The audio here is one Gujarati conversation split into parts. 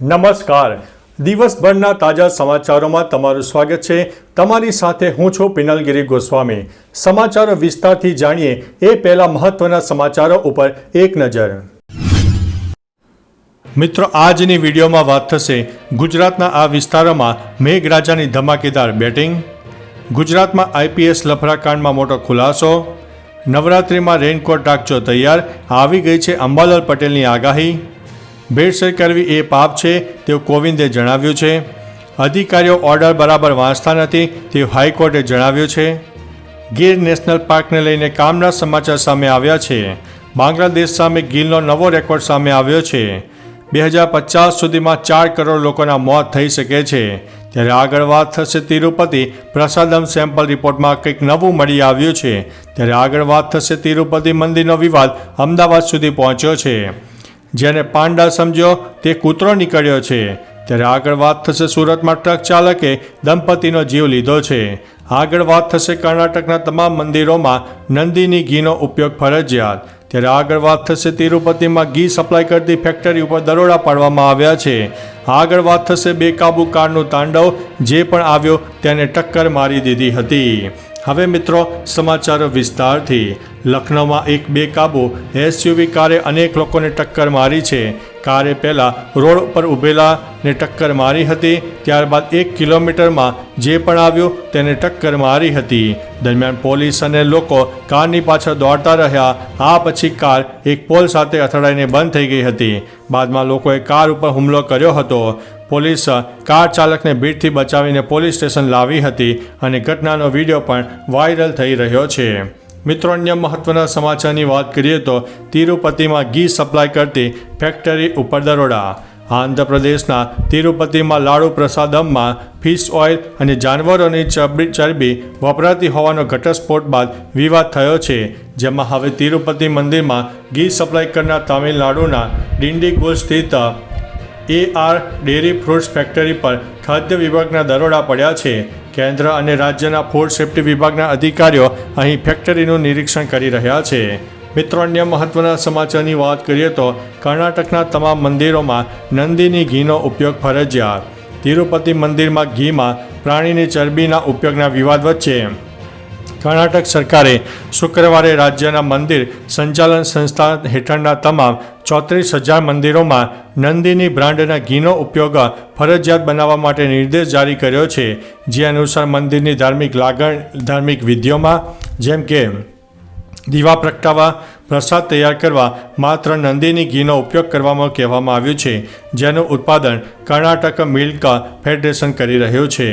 નમસ્કાર. દિવસભરના તાજા સમાચારોમાં તમારું સ્વાગત છે. તમારી સાથે હું છું પિનલગીરી ગોસ્વામી. સમાચારો વિસ્તારથી જાણીએ એ પહેલા મહત્વના સમાચારો ઉપર એક નજર. મિત્રો, આજની વિડીયોમાં વાત થશે ગુજરાતના આ વિસ્તારોમાં મેઘરાજાની ધમાકેદાર બેટિંગ, ગુજરાતમાં આઈપીએસ લફરાકાંડમાં મોટો ખુલાસો, નવરાત્રિમાં રેનકોટ રાખજો તૈયાર, આવી ગઈ છે અંબાલાલ પટેલની આગાહી ભેળસેળ કરવી એ પાપ છે, તેવું કોવિંદે જણાવ્યું છે. અધિકારીઓ ઓર્ડર બરાબર વાંચતા નથી, તેવું હાઈકોર્ટે જણાવ્યું છે. ગીર નેશનલ પાર્કને લઈને કામના સમાચાર સામે આવ્યા છે. બાંગ્લાદેશ સામે ગીરનો નવો રેકોર્ડ સામે આવ્યો છે. બે હજાર પચાસ સુધીમાં ચાર કરોડ લોકોના મોત થઈ શકે છે. ત્યારે આગળ વાત થશે તિરુપતિ. પ્રસાદમ સેમ્પલ રિપોર્ટમાં કંઈક નવું મળી આવ્યું છે. ત્યારે આગળ વાત થશે તિરુપતિ મંદિરનો વિવાદ અમદાવાદ સુધી પહોંચ્યો છે. જેને પાંડા સમજ્યો તે કૂતરો નીકળ્યો છે. ત્યારે આગળ વાત થશે સુરતમાં ટ્રક ચાલકે દંપતીનો જીવ લીધો છે. આગળ વાત થશે કર્ણાટકના તમામ મંદિરોમાં નંદીની ઘીનો ઉપયોગ ફરજિયાત. ત્યારે આગળ વાત થશે તિરુપતિમાં ઘી સપ્લાય કરતી ફેક્ટરી ઉપર દરોડા પાડવામાં આવ્યા છે. આગળ વાત થશે બેકાબુ કારનું તાંડવ જે પણ આવ્યો તેને ટક્કર મારી દીધી હતી. હવે મિત્રો, સમાચારો વિસ્તારથી. લખનૌમાં એક બેકાબુ એસયુવી કારે અનેક લોકોને ટક્કર મારી છે. કારે પહેલાં રોડ ઉપર ઊભેલાને ટક્કર મારી હતી, ત્યારબાદ એક કિલોમીટરમાં જે પણ આવ્યું તેને ટક્કર મારી હતી. દરમિયાન પોલીસ અને લોકો કારની પાછળ દોડતા રહ્યા, આ પછી કાર એક પોલ સાથે અથડાઈને બંધ થઈ ગઈ હતી. બાદમાં લોકોએ કાર ઉપર હુમલો કર્યો હતો. પોલીસ કાર ચાલકને ભીડથી બચાવીને પોલીસ સ્ટેશન લાવી હતી અને ઘટનાનો વીડિયો પણ વાયરલ થઈ રહ્યો છે. મિત્રો, અન્ય મહત્વના સમાચારની વાત કરીએ તો તિરુપતિમાં ઘી સપ્લાય કરતી ફેક્ટરી ઉપર દરોડા. આંધ્રપ્રદેશના તિરુપતિમાં લાડુ પ્રસાદમમાં ફિશ ઓઇલ અને જાનવરોની ચરબી ચરબી વપરાતી હોવાનો ઘટસ્ફોટ બાદ વિવાદ થયો છે, જેમાં હવે તિરુપતિ મંદિરમાં ઘી સપ્લાય કરનાર તામિલનાડુના ડિંડીગુલ સ્થિત A R dairy fruits factory પર ખાદ્ય વિભાગના દરોડા પડ્યા છે. કેન્દ્ર અને રાજ્યના ફૂડ સેફ્ટી વિભાગના અધિકારીઓ અહીં ફેક્ટરીનું નિરીક્ષણ કરી રહ્યા છે. મિત્રો, અન્ય મહત્વના સમાચારની વાત કરીએ તો કર્ણાટકના તમામ મંદિરોમાં નંદીની ઘીનો ઉપયોગ ફરજિયાત. તિરુપતિ મંદિરમાં ઘીમાં પ્રાણીની ચરબીના ઉપયોગના વિવાદ વચ્ચે કર્ણાટક સરકારે શુક્રવારે રાજ્યના મંદિર સંચાલન સંસ્થા હેઠળના તમામ ચોત્રીસ હજાર મંદિરોમાં નંદીની બ્રાન્ડના ઘીનો ઉપયોગ ફરજિયાત બનાવવા માટે નિર્દેશ જારી કર્યો છે. જે અનુસાર મંદિરની ધાર્મિક લાગણ, ધાર્મિક વિધિઓમાં જેમ કે દીવા પ્રગટાવવા, પ્રસાદ તૈયાર કરવા માત્ર નંદીની ઘીનો ઉપયોગ કરવામાં કહેવામાં આવ્યું છે, જેનું ઉત્પાદન કર્ણાટક મિલ્ક ફેડરેશન કરી રહ્યું છે.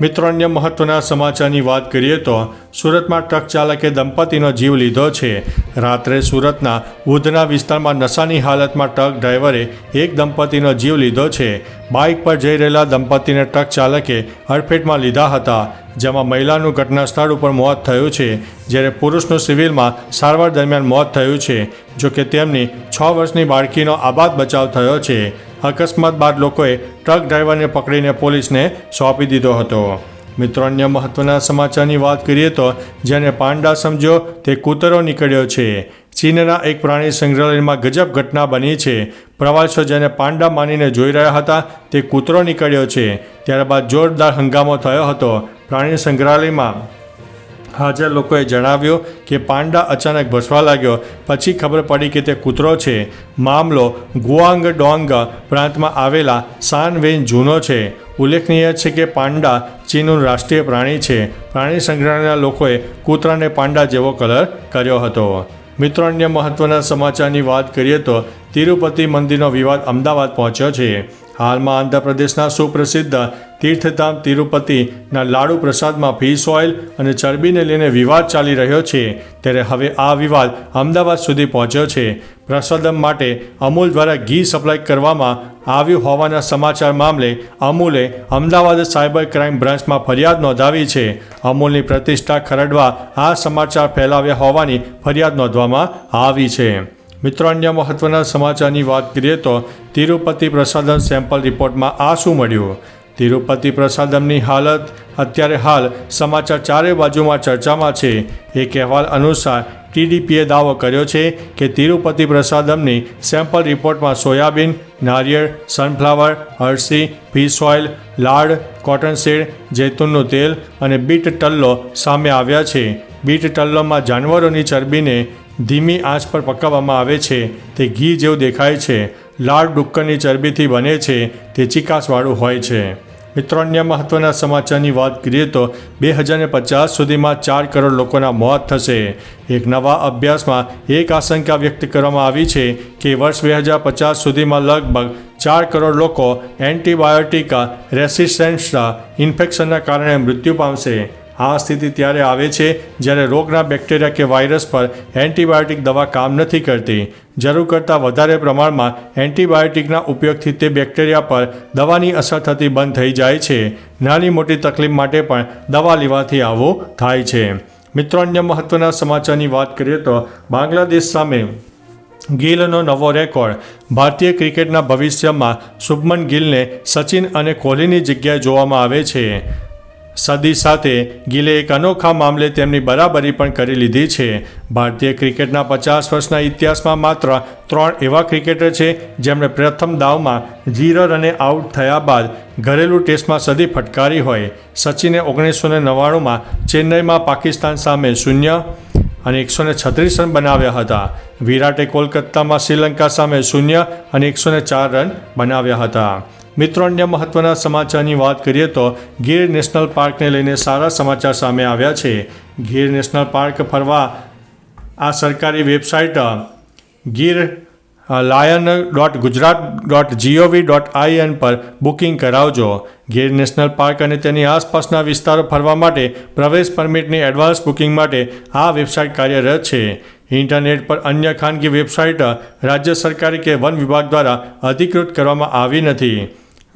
મિત્રો, અન્ય મહત્વના સમાચારની વાત કરીએ તો સુરતમાં ટ્રક ચાલકે દંપતીનો જીવ લીધો છે. રાત્રે સુરતના ઉધના વિસ્તારમાં નશાની હાલતમાં ટ્રક ડ્રાઈવરે એક દંપતીનો જીવ લીધો છે. બાઇક પર જઈ રહેલા દંપતીને ટ્રક ચાલકે અડફેટમાં લીધા હતા, જેમાં મહિલાનું ઘટના સ્થળ ઉપર મોત થયું છે, જ્યારે પુરુષનું સિવિલમાં સારવાર દરમિયાન મોત થયું છે, જોકે તેમની છ વર્ષની બાળકીનો આબાદ બચાવ થયો છે. અકસ્માત બાદ લોકોએ ટ્રક ડ્રાઈવરને પકડીને પોલીસને સોંપી દીધો હતો. મિત્રો, અન્ય મહત્વના સમાચારની વાત કરીએ તો જેને પાંડા સમજ્યો તે કૂતરો નીકળ્યો છે. ચીનના એક પ્રાણી સંગ્રહાલયમાં ગજબ ઘટના બની છે. પ્રવાસીઓ જેને પાંડા માનીને જોઈ રહ્યા હતા, તે કૂતરો નીકળ્યો છે. ત્યારબાદ જોરદાર હંગામો થયો હતો પ્રાણી સંગ્રહાલયમાં. હાજર લોકોએ જણાવ્યું કે પાંડા અચાનક ભસવા લાગ્યો. પછી ખબર પડી કે તે કૂતરો છે. મામલો ગુઆંગ ડોંગ પ્રાંતમાં આવેલા સાનવેન જૂનો છે. ઉલ્લેખનીય છે કે પાંડા ચીનનું રાષ્ટ્રીય પ્રાણી છે. પ્રાણી સંગ્રહાલયના લોકોએ કૂતરાને પાંડા જેવો કલર કર્યો હતો. મિત્રો, અન્ય મહત્વના સમાચારની વાત કરીએ તો તિરુપતિ મંદિરનો વિવાદ અમદાવાદ પહોંચ્યો છે. હાલમાં આંધ્રપ્રદેશના સુપ્રસિદ્ધ તીર્થધામ તિરુપતિના લાડુ પ્રસાદમાં ફિશ ઓઇલ અને ચરબીને લઈને વિવાદ ચાલી રહ્યો છે. ત્યારે હવે આ વિવાદ અમદાવાદ સુધી પહોંચ્યો છે. પ્રસાદમ માટે અમૂલ દ્વારા ઘી સપ્લાય કરવામાં આવ્યું હોવાના સમાચાર મામલે અમૂલે અમદાવાદ સાયબર ક્રાઇમ બ્રાન્ચમાં ફરિયાદ નોંધાવી છે. અમૂલની પ્રતિષ્ઠા ખરડવા આ સમાચાર ફેલાવ્યા હોવાની ફરિયાદ નોંધવામાં આવી છે. મિત્રો, અન્ય મહત્વના સમાચારની વાત કરીએ તો તિરુપતિ પ્રસાદમ સેમ્પલ રિપોર્ટમાં આ શું મળ્યું? તિરુપતિ પ્રસાદમની હાલત અત્યારે હાલ સમાચાર ચારે બાજુમાં ચર્ચામાં છે. એક અહેવાલ અનુસાર ટીડીપીએ દાવો કર્યો છે કે તિરુપતિ પ્રસાદમની સેમ્પલ રિપોર્ટમાં સોયાબીન, નારિયેળ sunflower અળસી fish oil lard cotton seed જૈતુનનું તેલ અને બીટ ટલ્લો સામે આવ્યા છે. બીટ ટલ્લોમાં જાનવરોની ચરબીને ધીમી આંચ પર પકાવવામાં આવે છે. તે ઘી જેવું દેખાય છે. લાળ ડુક્કરની ચરબીથી બને છે. તે ચિકાસવાળું હોય છે. મિત્રો, અન્ય મહત્વના સમાચારની વાત કરીએ તો બે હજારને પચાસ સુધીમાં ચાર કરોડ લોકોના મોત થશે. એક નવા અભ્યાસમાં એક આશંકા વ્યક્ત કરવામાં આવી છે કે વર્ષ બે હજાર પચાસ સુધીમાં લગભગ ચાર કરોડ લોકો એન્ટીબાયોટિકા રેસિસ્ટન્સના ઇન્ફેક્શનના કારણે મૃત્યુ પામશે. આ સ્થિતિ ત્યારે આવે છે જ્યારે રોગના બેક્ટેરિયા કે વાયરસ પર એન્ટીબાયોટિક દવા કામ નથી કરતી. જરૂર કરતાં વધારે પ્રમાણમાં એન્ટીબાયોટિકના ઉપયોગથી તે બેક્ટેરિયા પર દવાની અસર થતી બંધ થઈ જાય છે. નાની મોટી તકલીફ માટે પણ દવા લેવાથી આવું થાય છે. મિત્રો, અન્ય મહત્વના સમાચારની વાત કરીએ તો બાંગ્લાદેશ સામે ગિલનો નવો રેકોર્ડ. ભારતીય ક્રિકેટના ભવિષ્યમાં શુભમન ગિલને સચિન અને કોહલીની જગ્યાએ જોવામાં આવે છે. સદી સાથે ગિલે એક અનોખા મામલે તેમની બરાબરી પણ કરી લીધી છે. ભારતીય ક્રિકેટના પચાસ વર્ષના ઇતિહાસમાં માત્ર ત્રણ એવા ક્રિકેટર છે જેમણે પ્રથમ દાવમાં ઝીરો રને આઉટ થયા બાદ ઘરેલું ટેસ્ટમાં સદી ફટકારી હોય. સચિને ઓગણીસો ને નવ્વાણુંમાં ચેન્નઈમાં પાકિસ્તાન સામે શૂન્ય અને એકસો ને છત્રીસ રન બનાવ્યા હતા. વિરાટે કોલકાતામાં શ્રીલંકા સામે શૂન્ય અને એકસો ને ચાર રન બનાવ્યા હતા. મિત્રો અન્ય મહત્વના સમાચારની વાત કરીએ તો ગીર નેશનલ પાર્કને લઈને સારા સમાચાર સામે આવ્યા છે. ગીર નેશનલ પાર્ક ફરવા આ સરકારી website, Gir lion dot Gujarat dot G O V dot I N પર બુકિંગ કરાવજો. ગીર નેશનલ પાર્ક અને તેની આસપાસના વિસ્તારો ફરવા માટે પ્રવેશ પરમિટની એડવાન્સ બુકિંગ માટે આ વેબસાઇટ કાર્યરત છે. ઇન્ટરનેટ પર અન્ય ખાનગી વેબસાઇટ રાજ્ય સરકારી કે વન વિભાગ દ્વારા અધિકૃત કરવામાં આવી નથી.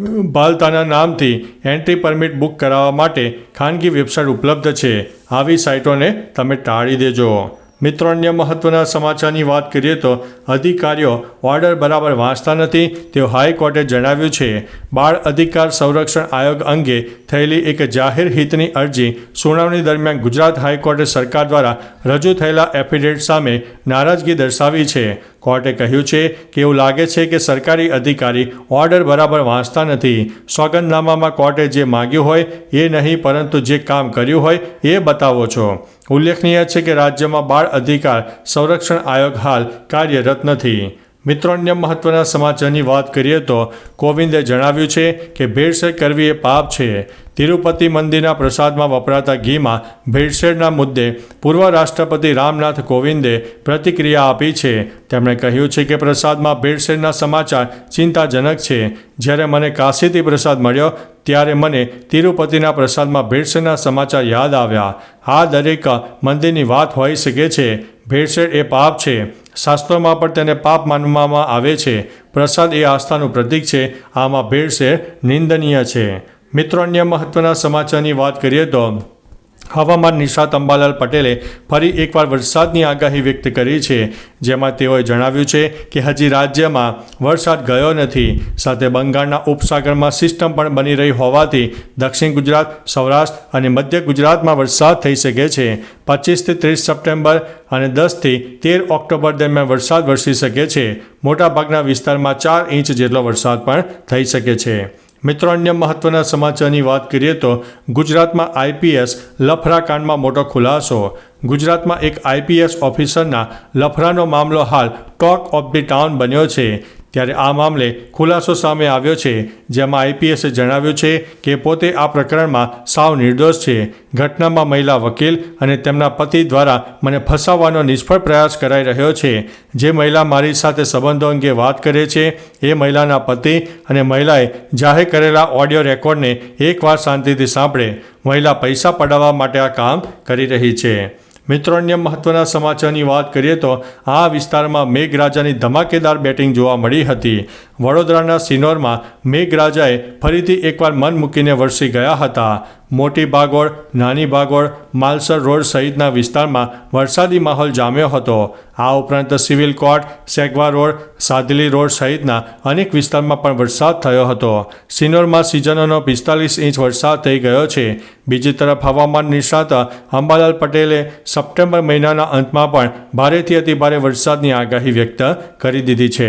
બાલતાના નામથી એન્ટ્રી પરમિટ બુક કરાવવા માટે ખાનગી વેબસાઇટ ઉપલબ્ધ છે. આવી સાઇટોને તમે ટાળી દેજો. મિત્રો, અન્ય મહત્વના સમાચારની વાત કરીએ તો અધિકારીઓ ઓર્ડર બરાબર વાંચતા નથી તેવું હાઈકોર્ટે જણાવ્યું છે. બાળ અધિકાર સંરક્ષણ આયોગ અંગે થયેલી એક જાહેર હિતની અરજી સુનાવણી દરમિયાન ગુજરાત હાઈકોર્ટે સરકાર દ્વારા રજૂ થયેલા એફિડેવિટ સામે નારાજગી દર્શાવી છે. કોર્ટે કહ્યું છે કે એવું લાગે છે કે સરકારી અધિકારી ઓર્ડર બરાબર વાંચતા નથી. સોગંદનામામાં કોર્ટે જે માગ્યું હોય એ નહીં, પરંતુ જે કામ કર્યું હોય એ બતાવો છો. ઉલ્લેખનીય છે કે રાજ્યમાં બાળ અધિકાર સંરક્ષણ આયોગ હાલ કાર્યરત નથી. મિત્રો, અન્ય મહત્વના સમાચારની વાત કરીએ તો કોવિંદે જણાવ્યું છે કે ભેળસેળ કરવી એ પાપ છે. તિરુપતિ મંદિરના પ્રસાદમાં વપરાતા ઘીમાં ભેળસેળના મુદ્દે પૂર્વ રાષ્ટ્રપતિ રામનાથ કોવિંદે પ્રતિક્રિયા આપી છે. તેમણે કહ્યું છે કે પ્રસાદમાં ભેળસેળના સમાચાર ચિંતાજનક છે. જ્યારે મને કાશીથી પ્રસાદ મળ્યો, ત્યારે મને તિરુપતિના પ્રસાદમાં ભેળસેળના સમાચાર યાદ આવ્યા. આ દરેક મંદિરની વાત હોઈ શકે છે. ભેળસેળ એ પાપ છે. શાસ્ત્રોમાં પણ તેને પાપ માનવામાં આવે છે. પ્રસાદ એ આસ્થાનું પ્રતીક છે. આમાં ભેળસેળ નિંદનીય છે. મિત્રો, અન્ય મહત્વના સમાચારની વાત કરીએ તો હવામાન નિષ્ણાત અંબાલાલ પટેલે ફરી એકવાર વરસાદની આગાહી વ્યક્ત કરી છે. જેમાં તેઓએ જણાવ્યું છે કે હજી રાજ્યમાં વરસાદ ગયો નથી. સાથે બંગાળના ઉપસાગરમાં સિસ્ટમ પણ બની રહી હોવાથી દક્ષિણ ગુજરાત, સૌરાષ્ટ્ર અને મધ્ય ગુજરાતમાં વરસાદ થઈ શકે છે. પચીસથી ત્રીસ સપ્ટેમ્બર અને દસથી તેર ઓક્ટોબર દરમિયાન વરસાદ વરસી શકે છે. મોટાભાગના વિસ્તારમાં ચાર ઇંચ જેટલો વરસાદ પણ થઈ શકે છે. મિત્રો, અન્ય મહત્વના સમાચારની વાત કરીએ તો ગુજરાતમાં આઈપીએસ લફરા કાંડમાં મોટો ખુલાસો. ગુજરાતમાં એક આઈપીએસ ઓફિસરના લફરાનો મામલો હાલ ટોક ઓફ ધી ટાઉન બન્યો છે. ત્યારે આ મામલે ખુલાસો સામે આવ્યો છે, જેમાં આઈપીએસે જણાવ્યું છે કે પોતે આ પ્રકરણમાં સાવ નિર્દોષ છે. ઘટનામાં મહિલા વકીલ અને તેમના પતિ દ્વારા મને ફસાવવાનો નિષ્ફળ પ્રયાસ કરાઈ રહ્યો છે. જે મહિલા મારી સાથે સંબંધો અંગે વાત કરે છે, એ મહિલાના પતિ અને મહિલાએ જાહેર કરેલા ઓડિયો રેકોર્ડને એકવાર શાંતિથી સાંભળે. મહિલા પૈસા પડાવવા માટે આ કામ કરી રહી છે. મિત્રો, અન્ય મહત્વના સમાચારની વાત કરીએ તો આ વિસ્તારમાં મેઘરાજાની ધમાકેદાર બેટિંગ જોવા મળી હતી. વડોદરાના સિનોરમાં મેઘરાજાએ ફરીથી એકવાર મન મૂકીને વરસી ગયા હતા. મોટી બાગોળ નાની બાગોળ માલસર રોડ સહિતના વિસ્તારમાં વરસાદી માહોલ જામ્યો હતો. આ ઉપરાંત civil court Segva road, Sadli road સહિતના અનેક વિસ્તારમાં પણ વરસાદ થયો હતો. સિનોરમાં સિઝનોનો પિસ્તાલીસ ઇંચ વરસાદ થઈ ગયો છે. બીજી તરફ હવામાન નિષ્ણાત અંબાલાલ પટેલે સપ્ટેમ્બર મહિનાના અંતમાં પણ ભારેથી અતિભારે વરસાદની આગાહી વ્યક્ત કરી દીધી છે.